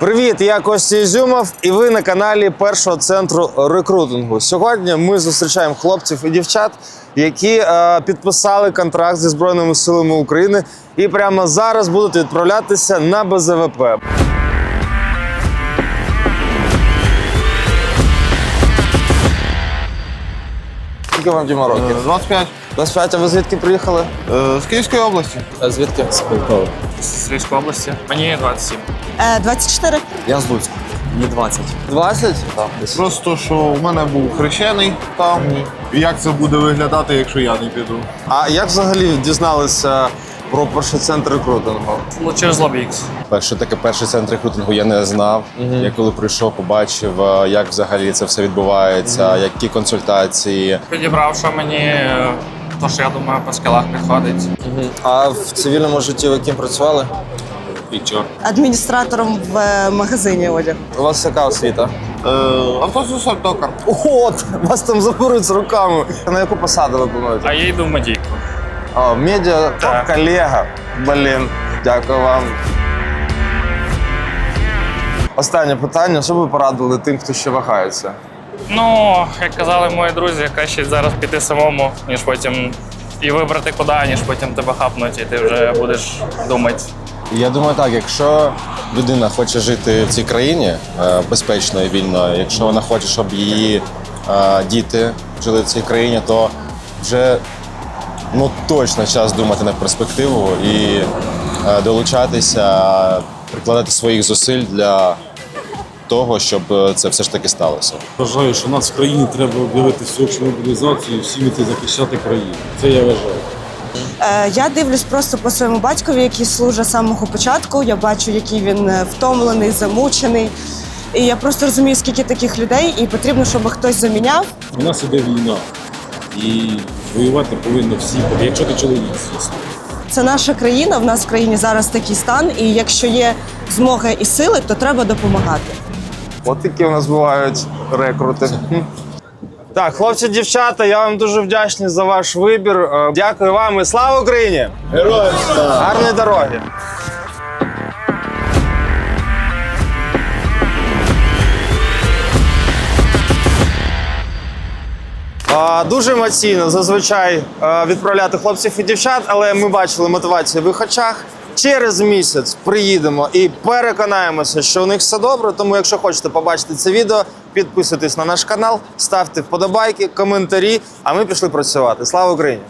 Привіт, я Костя Ізюмов, і ви на каналі першого центру рекрутингу. Сьогодні ми зустрічаємо хлопців і дівчат, які е, підписали контракт зі Збройними силами України і прямо зараз будуть відправлятися на БЗВП. Скільки вам Діма років? 25. 25, а ви звідки приїхали? Е, З Київської області. А звідки? з Львівської області. Мені 27. Е, 24. Я з Луцька. Мені 20. 20? Просто що у мене був хрещений там. Як це буде виглядати, якщо я не піду? А як взагалі дізналися про перший центр рекрутингу? Ну, через Лобікс. Перше таке перший центр рекрутингу я не знав. Я коли прийшов, побачив, е, як взагалі це все відбувається, які консультації. Підібрав, що мені е, то, що я думаю, по скілах підходить. А в цивільному житті ви ким працювали? Адміністратором в е, магазині одягу. У вас яка освіта? Автосусар токар. От, вас там заберуть з руками. На яку посаду ви плануєте? А я йду в медійку. О, медіа Так. колега. Блін, дякую вам. Останнє питання: що ви порадили тим, хто ще вагається? Ну, як казали мої друзі, краще зараз піти самому, ніж потім і вибрати куди, ніж потім тебе хапнуть, і ти вже будеш думати. Я думаю, так, якщо людина хоче жити в цій країні е, безпечно і вільно, якщо вона хоче, щоб її е, діти жили в цій країні, то вже ну точно час думати на перспективу і е, долучатися, прикладати своїх зусиль для того, щоб е, це все ж таки сталося. Вважаю, що нас в країні треба об'явити всеобщу мобілізацію і всім іти захищати країну. Це я вважаю. Е, я дивлюсь просто по своєму батькові, який служить з самого початку. Я бачу, який він втомлений, замучений. І я просто розумію, скільки таких людей, і потрібно, щоб хтось заміняв. У нас іде війна. І воювати повинні всі, якщо ти чоловік, звісно. Це наша країна. В нас в країні зараз такий стан. І якщо є змога і сили, то треба допомагати. От такі у нас бувають рекрути. Так, хлопці, дівчата, я вам дуже вдячний за ваш вибір. Е, Дякую вам і слава Україні! Героям! Гарної дороги! Дуже емоційно зазвичай відправляти хлопців і дівчат, але ми бачили мотивацію в їх очах. Через місяць приїдемо і переконаємося, що у них все добре. Тому, якщо хочете побачити це відео, підписуйтесь на наш канал, ставте вподобайки, коментарі. А ми пішли працювати. Слава Україні!